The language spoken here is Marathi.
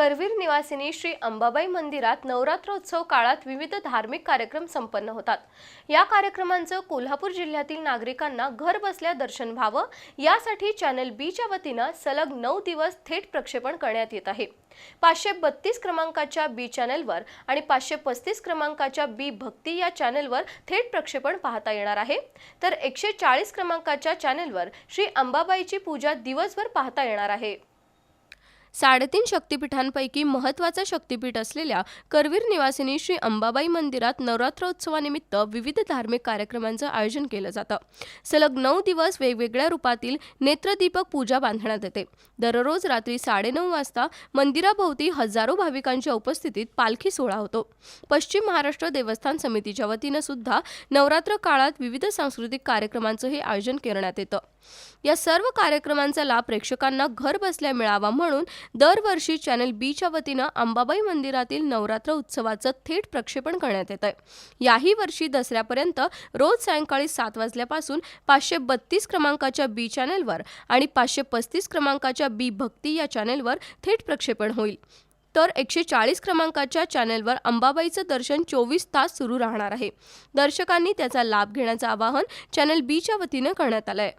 करवीर निवासिनी श्री अंबाबाई मंदिरात नवरात्रोत्सव काळात विविध धार्मिक कार्यक्रम संपन्न होतात. या कार्यक्रमांचं कोल्हापूर जिल्ह्यातील नागरिकांना घर बसल्या दर्शन व्हावं. यासाठी चॅनल बीच्या वतीनं सलग नऊ दिवस थेट प्रक्षेपण करण्यात येत आहे. पाचशे बत्तीस क्रमांकाच्या बी चॅनलवर आणि पाचशे पस्तीस क्रमांकाच्या बी भक्ती या चॅनलवर थेट प्रक्षेपण पाहता येणार आहे. तर एकशे चाळीस क्रमांकाच्या चॅनलवर श्री अंबाबाईची पूजा दिवसभर पाहता येणार आहे. साडेतीन शक्तिपीठांपैकी महत्त्वाचं शक्तिपीठ असलेल्या करवीर निवासिनी श्री अंबाबाई मंदिरात नवरात्रोत्सवानिमित्त विविध धार्मिक कार्यक्रमांचं आयोजन केलं जातं. सलग नऊ दिवस वेगवेगळ्या रूपातील नेत्रदीपक पूजा बांधण्यात येते. दररोज रात्री साडेनऊ वाजता मंदिराभोवती हजारो भाविकांच्या उपस्थितीत पालखी सोहळा होतो. पश्चिम महाराष्ट्र देवस्थान समितीच्या वतीनं सुद्धा नवरात्र काळात विविध सांस्कृतिक कार्यक्रमांचंही आयोजन करण्यात येतं. या सर्व कार्यक्रमांचा लाभ प्रेक्षकांना घर बसल्या मिळावा म्हणून दरवर्षी चॅनल बीच्या वतीनं अंबाबाई मंदिरातील नवरात्र उत्सवाचं थेट प्रक्षेपण करण्यात येत आहे याही वर्षी दसऱ्यापर्यंत रोज सायंकाळी सात वाजल्यापासून पाचशे बत्तीस क्रमांकाच्या बी चॅनेलवर आणि पाचशे पस्तीस क्रमांकाच्या बी भक्ती या चॅनेलवर थेट प्रक्षेपण होईल. तर एकशे चाळीस क्रमांकाच्या चॅनेलवर अंबाबाईचं दर्शन चोवीस तास सुरू राहणार आहे. दर्शकांनी त्याचा लाभ घेण्याचं आवाहन चॅनल बीच्या वतीनं करण्यात आलं आहे